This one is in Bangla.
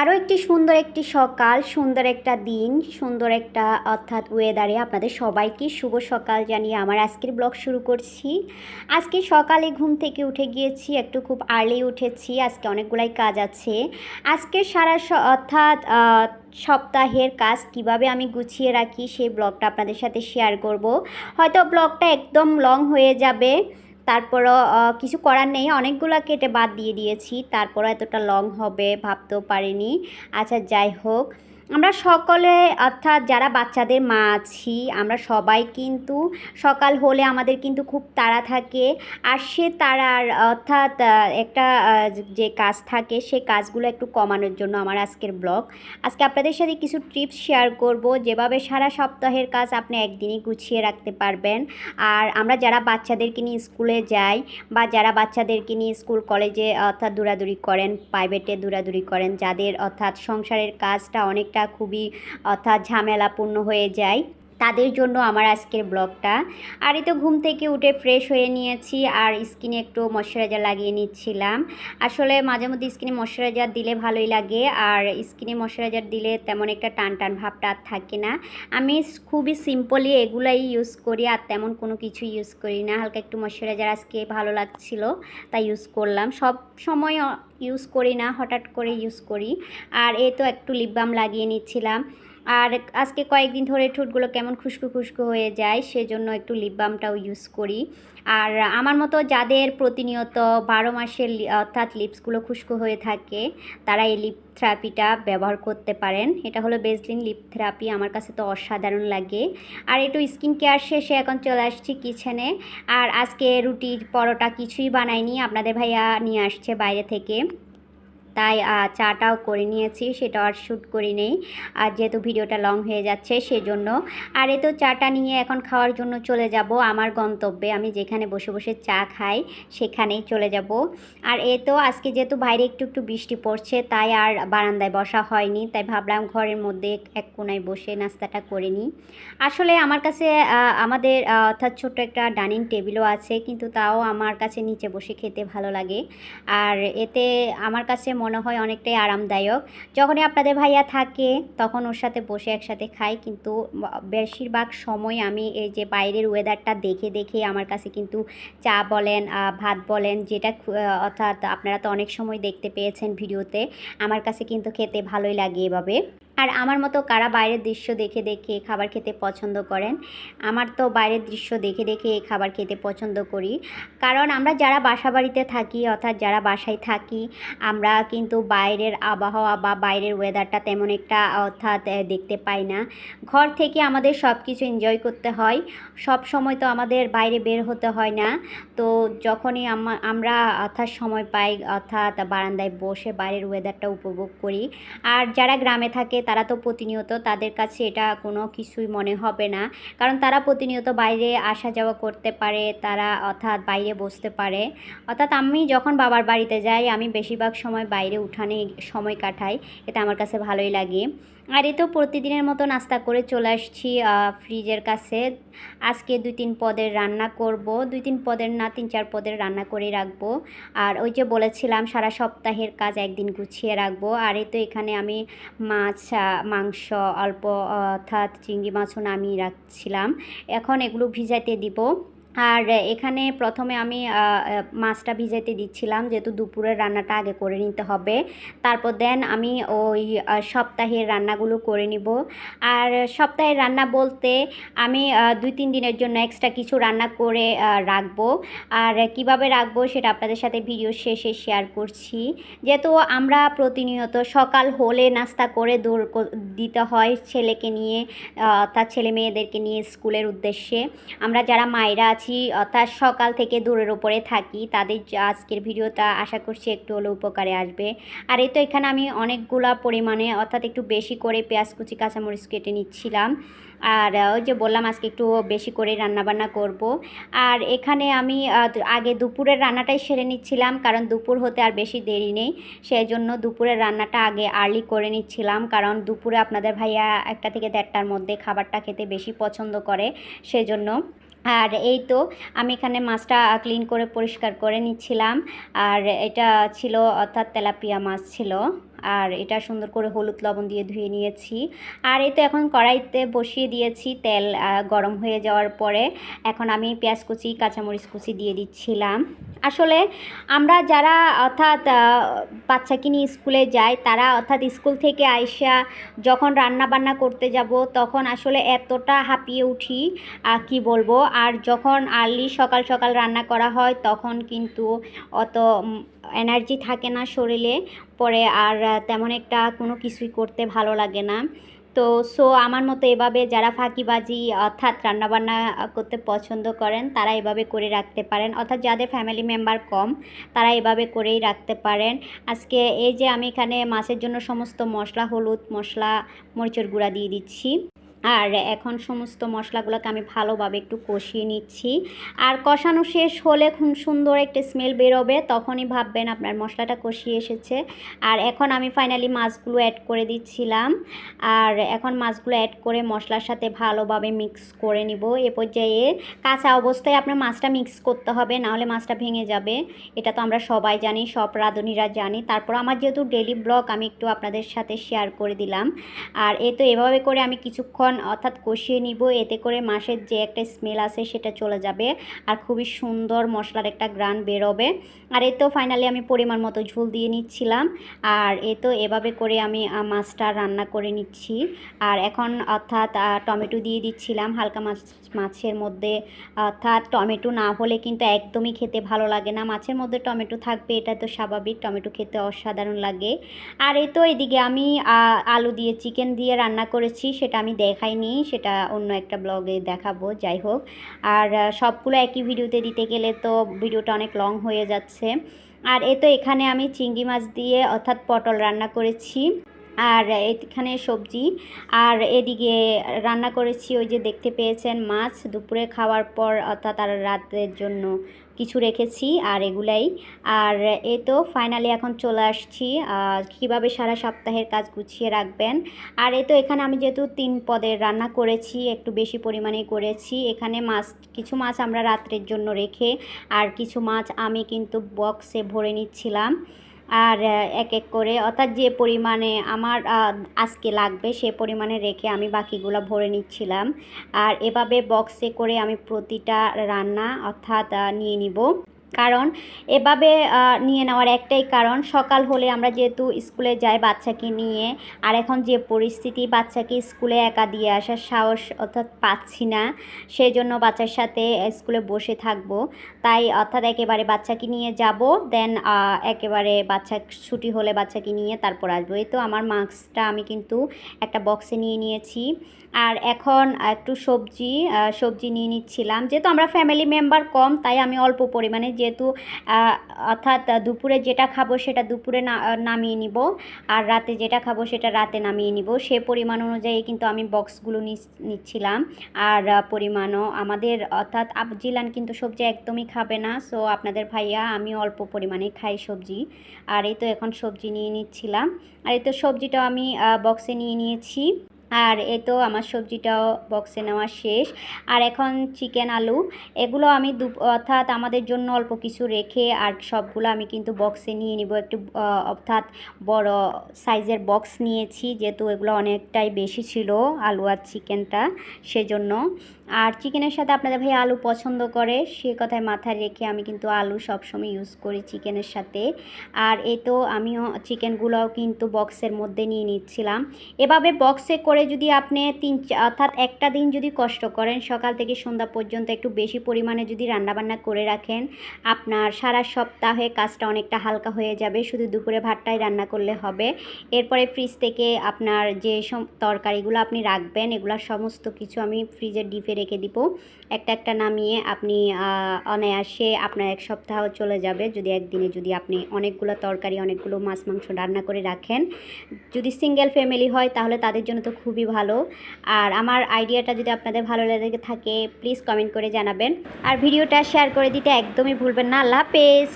আরও একটি সুন্দর একটি সকাল, সুন্দর একটা দিন, সুন্দর একটা, অর্থাৎ ওয়েদারে আপনাদের সবাইকে শুভ সকাল জানিয়ে আমার আজকের ব্লগ শুরু করছি। আজকে সকালে ঘুম থেকে উঠে গিয়েছি, একটু খুব আর্লি উঠেছি, আজকে অনেকগুলাই কাজ আছে। আজকে সারা অর্থাৎ সপ্তাহের কাজ কীভাবে আমি গুছিয়ে রাখি, সেই ব্লগটা আপনাদের সাথে শেয়ার করব। হয়তো ব্লগটা একদম লং হয়ে যাবে। তারপরও কিছু করার নেই। অনেকগুলো কেটে বাদ দিয়ে দিয়েছি। তারপরও এতটা লং হবে, ভাবতেও পারিনি। আচ্ছা যাই হোক। আমরা সকলে, অর্থাৎ যারা বাচ্চাদের মা আছি, আমরা সবাই কিন্তু সকাল হলে আমাদের কিন্তু খুব তাড়া থাকে। আর সে তাড়ার, অর্থাৎ একটা যে কাজ থাকে, সে কাজগুলো একটু কমানোর জন্য আমার আজকের ব্লগ। আজকে আপনাদের সাথে কিছু টিপস শেয়ার করব, যেভাবে সারা সপ্তাহের কাজ আপনি একদিনই গুছিয়ে রাখতে পারবেন। আর আমরা যারা বাচ্চাদেরকে নিয়ে স্কুলে যাই, বা যারা বাচ্চাদেরকে নিয়ে স্কুল, কলেজে, অর্থাৎ দৌড়াদৌড়ি করেন প্রাইভেটে দৌড়াদৌড়ি করেন, যাদের, অর্থাৎ সংসারের কাজটা অনেকটা খুবই অর্থাৎ ঝামেলাপূর্ণ হয়ে যায়। তাদের জন্য আমার আজকের ব্লগটা। আর এই তো ঘুম থেকে উঠে ফ্রেশ হয়ে নিয়েছি, আর স্কিনে একটু ময়শ্চারাইজার লাগিয়ে নিচ্ছিলাম। আসলে মাঝে মধ্যে স্কিনে ময়শ্চারাইজার দিলে ভালোই লাগে, আর স্কিনে ময়শ্চারাইজার দিলে তেমন একটা টান টান ভাবটা আর থাকে না। আমি খুবই সিম্পলি এগুলাই ইউজ করি, আর তেমন কোনো কিছু ইউজ করি না। হালকা একটু ময়শ্চারাইজার আজকে ভালো লাগছিল, তাই ইউজ করলাম। সব সময় ইউজ করি না, হঠাৎ করে ইউজ করি। আর এই তো একটু লিপ বাম লাগিয়ে নিচ্ছিলাম। আর আজকে কয়েকদিন ধরে ঠোঁটগুলো কেমন খুশকু খুশকু হয়ে যায়, সেজন্য একটু লিপ বামটাও ইউজ করি। আর আমার মতো যাদের প্রতিনিয়ত বারো মাসের অর্থাৎ লিপসগুলো খুশকু হয়ে থাকে, তারা এই লিপ থেরাপিটা ব্যবহার করতে পারেন। এটা হলো বেসলিন লিপ থেরাপি আমার কাছে তো অসাধারণ লাগে। আর একটু স্কিন কেয়ার শেষে এখন চলে আসছি কিচেনে আর আজকে রুটি পরোটা কিছুই বানাইনি, আপনাদের ভাইয়া নিয়ে আসছে বাইরে থেকে। তাই চাটাও করে নিয়েছি, সেটা আর শ্যুট করি নেই। আর যেহেতু ভিডিওটা লং হয়ে যাচ্ছে, সেজন্য। আর এই তো চাটা নিয়ে এখন খাওয়ার জন্য চলে যাব আমার গন্তব্যে। আমি যেখানে বসে বসে চা খাই, সেখানেই চলে যাব। আর এ তো আজকে যেহেতু বাইরে একটু একটু বৃষ্টি পড়ছে, তাই আর বারান্দায় বসা হয়নি। তাই ভাবলাম ঘরের মধ্যে এক কোনায় বসে নাস্তাটা করে নিই। আসলে আমার কাছে আমাদের অর্থাৎ ছোট্ট একটা ডাইনিং টেবিলও আছে, কিন্তু তাও আমার কাছে নিচে বসে খেতে ভালো লাগে। আর এতে আমার কাছে মনে হয় অনেকটাই আরামদায়ক। যখনই আপনাদের ভাইয়া থাকে, তখন ওর সাথে বসে একসাথে খাই, কিন্তু বেশিরভাগ সময় আমি এই যে বাইরের ওয়েদারটা দেখে দেখে আমার কাছে কিন্তু চা বলেন ভাত বলেন, যেটা অর্থাৎ আপনারা তো অনেক সময় দেখতে পেয়েছেন ভিডিওতে, আমার কাছে কিন্তু খেতে ভালোই লাগে এভাবে। আর আমার মতো কারা বাইরের দৃশ্য দেখে দেখে খাবার খেতে পছন্দ করেন? আমার তো বাইরের দৃশ্য দেখে দেখে খাবার খেতে পছন্দ করি। কারণ আমরা যারা বাসা বাড়িতে থাকি, অর্থাৎ যারা বাসায় থাকি, আমরা কিন্তু বাইরের আবহাওয়া বা বাইরের ওয়েদারটা তেমন একটা, অর্থাৎ দেখতে পাই না। ঘর থেকে আমাদের সব কিছু এনজয় করতে হয়। সব সময় তো আমাদের বাইরে বের হতে হয় না। তো যখনই আমা- আমরা অর্থাৎ সময় পাই, অর্থাৎ বারান্দায় বসে বাইরের ওয়েদারটা উপভোগ করি। আর যারা গ্রামে থাকে তারা তো প্রতিনিয়ত তাদের কাছে এটা কোনো কিছুই মনে হবে না। কারণ তারা প্রতিনিয়ত বাইরে আসা যাওয়া করতে পারে, তারা অর্থাৎ বাইরে বসতে পারে। অর্থাৎ আমি যখন বাবার বাড়িতে যাই, আমি বেশিরভাগ সময় বাইরে উঠানে সময় কাটাই। এটা আমার কাছে ভালোই লাগে। আর এই তো প্রতিদিনের মতো নাস্তা করে চলে আসছি ফ্রিজের কাছে। আজকে দুই তিন পদের রান্না করব। দুই তিন পদের না, তিন চার পদের রান্না করে রাখব। আর ওই যে বলেছিলাম, সারা সপ্তাহের কাজ একদিন গুছিয়ে রাখব। আর এই তো এখানে আমি মাছ মাংস, অল্প অর্থাৎ চিংড়ি মাছও নামিয়ে রাখছিলাম। এখন এগুলো ভিজাইতে দিব। আর এখানে প্রথমে আমি মাছটা ভিজাইতে দিচ্ছিলাম, যেহেতু দুপুরের রান্নাটা আগে করে নিতে হবে। তারপর দেন আমি ওই সপ্তাহের রান্নাগুলো করে নিব। আর সপ্তাহের রান্না বলতে আমি দুই, তিন দিনের জন্য এক্সট্রা কিছু রান্না করে রাখব। আর কীভাবে রাখব সেটা আপনাদের সাথে ভিডিও শেষে শেয়ার করছি। যেহেতু আমরা প্রতিনিয়ত সকাল হলে নাস্তা করে দৌড় দিতে হয় ছেলেকে নিয়ে তার ছেলে মেয়েদেরকে নিয়ে স্কুলের উদ্দেশ্যে। আমরা যারা মায়েরা আছি। অর্থাৎ সকাল থেকে দূরের ওপরে থাকি। তাদের আজকের ভিডিওটা আশা করছি একটু হলেও উপকারে আসবে। আর এই তো এখানে আমি অনেকগুলা পরিমাণে, অর্থাৎ একটু বেশি করে পেঁয়াজ, কুচি, কাঁচামরিচ কেটে নিচ্ছিলাম। আর ওই যে বললাম আজকে একটু বেশি করে রান্নাবান্না করব। আর এখানে আমি আগে দুপুরের রান্নাটাই সেরে নিচ্ছিলাম, কারণ দুপুর হতে আর বেশি দেরি নেই। সেই জন্য দুপুরের রান্নাটা আগে আর্লি করে নিচ্ছিলাম, কারণ দুপুরে আপনাদের ভাইয়া একটা থেকে দেড়টার মধ্যে খাবারটা খেতে বেশি পছন্দ করে। সেজন্য আর এই তো, আমি এখানে মাছটা ক্লিন করে পরিষ্কার করে নিচ্ছিলাম। আর এটা ছিল অর্থাৎ তেলাপিয়া মাছ ছিল। আর এটা সুন্দর করে হলুদ লবণ দিয়ে ধুয়ে নিয়েছি। আর এই তো এখন কড়াইতে বসিয়ে দিয়েছি তেল গরম হয়ে যাওয়ার পরে এখন আমি পেঁয়াজ কুচি, কাঁচামরিচ কুচি দিয়ে দিচ্ছিলাম। আসলে আমরা যারা অর্থাৎ বাচ্চাকে নিয়ে স্কুলে যাই, তারা অর্থাৎ স্কুল থেকে আইসা যখন রান্না বান্না করতে যাব, তখন আসলে এতটা হাঁপিয়ে উঠি কি বলব? আর যখন আর্লি সকাল সকাল রান্না করা হয়, তখন কিন্তু অত এনার্জি থাকে না শরীরে। পরে আর তেমন একটা কোনো কিছুই করতে ভালো লাগে না। তো সো আমার মতো এভাবে যারা ফাঁকিবাজি, অর্থাৎ রান্নাবান্না করতে পছন্দ করেন, তারা এভাবে করে রাখতে পারেন। অর্থাৎ যাদের ফ্যামিলি মেম্বার কম, তারা এভাবে করেই রাখতে পারেন। আজকে এই যে আমি এখানে মাছের জন্য সমস্ত মশলা, হলুদ মশলা, মরিচের গুঁড়া দিয়ে দিচ্ছি। আর এখন সমস্ত মশলাগুলোকে আমি ভালোভাবে একটু কষিয়ে নিচ্ছি। আর কষানো শেষ হলে খুব সুন্দর একটা স্মেল বেরোবে, তখনই ভাববেন আপনার মশলাটা কষিয়ে এসেছে। আর এখন আমি ফাইনালি মাছগুলো অ্যাড করে দিচ্ছিলাম। আর এখন মাছগুলো অ্যাড করে মশলার সাথে ভালোভাবে মিক্স করে নিব। এ পর্যায়ে কাঁচা অবস্থায় আপনার মাছটা মিক্স করতে হবে, নাহলে মাছটা ভেঙে যাবে। এটা তো আমরা সবাই জানি, সব রাঁধুনিরা জানি। তারপর আমার যেহেতু ডেলি ব্লগ আমি একটু আপনাদের সাথে শেয়ার করে দিলাম। আর এ তো এভাবে করে আমি কিছুক্ষণ অর্থাৎ কষিয়ে নিব, এতে করে মাছের যে একটা স্মেল আছে সেটা চলে যাবে আর খুবই সুন্দর মশলার একটা গ্রান বেরোবে। আর এই তো ফাইনালি আমি পরিমাণ মতো ঝোল দিয়ে নিচ্ছিলাম। আর এ তো এভাবে করে আমি মাছটা রান্না করে নিচ্ছি। আর এখন অর্থাৎ টমেটো দিয়ে দিচ্ছিলাম হালকা মাছ, মাছের মধ্যে। অর্থাৎ টমেটো না হলে কিন্তু একদমই খেতে ভালো লাগে না। মাছের মধ্যে টমেটো থাকবে, এটা তো স্বাভাবিক, টমেটো খেতে অসাধারণ লাগে। আর এই তো এদিকে আমি আলু দিয়ে, চিকেন দিয়ে রান্না করেছি, সেটা আমি দেখাইনি, সেটা অন্য একটা ব্লগে দেখাবো, যাই হোক। আর সবগুলো একই ভিডিওতে দিতে গেলে তো ভিডিওটা অনেক লং হয়ে যাচ্ছে। আর এ তো এখানে আমি চিংড়ি মাছ দিয়ে অর্থাৎ পটল রান্না করেছি, আর এখানে সবজি। আর এদিকে রান্না করেছি ওই যে দেখতে পেয়েছেন মাছ, দুপুরে খাওয়ার পর অর্থাৎ আর রাতের জন্য কিছু রেখেছি আর এগুলাই। আর এ তো ফাইনালি এখন চলে আসছি কীভাবে সারা সপ্তাহের কাজ গুছিয়ে রাখবেন। আর এ তো এখানে আমি যেহেতু তিন পদের রান্না করেছি, একটু বেশি পরিমাণে করেছি। এখানে মাছ, কিছু মাছ আমরা রাত্রের জন্য রেখে, আর কিছু মাছ আমি কিন্তু বক্সে ভরে নিচ্ছিলাম। আর এক এক করে। অর্থাৎ যে পরিমাণে আমার আজকে লাগবে সে পরিমাণে রেখে আমি বাকিগুলো ভরে নিচ্ছিলাম। আর এভাবে বক্সে করে আমি প্রতিটা রান্না অর্থাৎ নিয়ে নিব। কারণ এভাবে নিয়ে নেওয়ার একটাই কারণ, সকাল হলে আমরা যেহেতু স্কুলে যাই বাচ্চাকে নিয়ে, আর এখন যে পরিস্থিতি বাচ্চাকে স্কুলে একা দিয়ে আসার সাহস অর্থাৎ পাচ্ছি না সেই জন্য বাচ্চার সাথে স্কুলে বসে থাকব। তাই অর্থাৎ একেবারে বাচ্চাকে নিয়ে যাব, দেন একেবারে বাচ্চা ছুটি হলে বাচ্চাকে নিয়ে তারপর আসব। এই তো আমার মাস্কটা আমি কিন্তু একটা বক্সে নিয়ে নিয়েছি। আর এখন একটু সবজি সবজি নিয়ে নিচ্ছিলাম। যেহেতু আমরা ফ্যামিলি মেম্বার কম, তাই আমি অল্প পরিমাণে যেহেতু অর্থাৎ দুপুরে যেটা খাব সেটা দুপুরে নামিয়ে নিব। আর রাতে যেটা খাব সেটা রাতে নামিয়ে নিব। সে পরিমাণ অনুযায়ী কিন্তু আমি বক্সগুলো নিচ- নিচ্ছিলাম। আর পরিমাণও আমাদের, অর্থাৎ আবজিলান কিন্তু সবজি একদমই খাবে না। সো আপনাদের ভাইয়া, আমি অল্প পরিমাণে খাই সবজি। আর এই তো এখন সবজি নিয়ে নিচ্ছিলাম। আর এই তো সবজিটাও আমি বক্সে নিয়ে নিয়েছি। আর এ তো আমার সবজিটাও বক্সে নেওয়া শেষ। আর এখন চিকেন আলু, এগুলো আমি দু, অর্থাৎ আমাদের জন্য অল্প কিছু রেখে আর সবগুলো আমি কিন্তু বক্সে নিয়ে নিব। একটু অর্থাৎ বড় সাইজের বক্স নিয়েছি, যেহেতু এগুলো অনেকটাই বেশি ছিল আলু আর চিকেনটা সেজন্য। আর চিকেনের সাথে আপনাদের ভাই আলু পছন্দ করে, সে কথায় মাথায় রেখে আমি কিন্তু আলু সবসময় ইউজ করি চিকেনের সাথে। আর এ তো আমিও চিকেনগুলোও কিন্তু বক্সের মধ্যে নিয়ে নিচ্ছিলাম। এভাবে বক্সে করে যদি আপনি তিন অর্থাৎ একটা দিন যদি কষ্ট করেন, সকাল থেকে সন্ধ্যা পর্যন্ত একটু বেশি পরিমাণে যদি রান্নাবান্না করে রাখেন, আপনার সারা সপ্তাহে কাজটা অনেকটা হালকা হয়ে যাবে। শুধু দুপুরে ভাতটাই রান্না করলে হবে। এরপরে ফ্রিজ থেকে আপনার যে সব তরকারিগুলো আপনি রাখবেন এগুলো সমস্ত কিছু আমি ফ্রিজের ডিপে রেখে দিব। একটা একটা নামিয়ে আপনি অনায়াসে আপনার এক সপ্তাহ চলে যাবে। যদি একদিনে যদি আপনি অনেকগুলো তরকারি, অনেকগুলো মাছ, মাংস রান্না করে রাখেন। যদি সিঙ্গেল ফ্যামিলি হয়, তাহলে তাদের জন্য তো খুবই ভালো। আর আমার আইডিয়াটা যদি আপনাদের ভালো লেগে থাকে প্লিজ কমেন্ট করে জানাবেন। আর ভিডিওটা শেয়ার করে দিতে একদমই ভুলবেন না। আল্লাহ হাফেজ।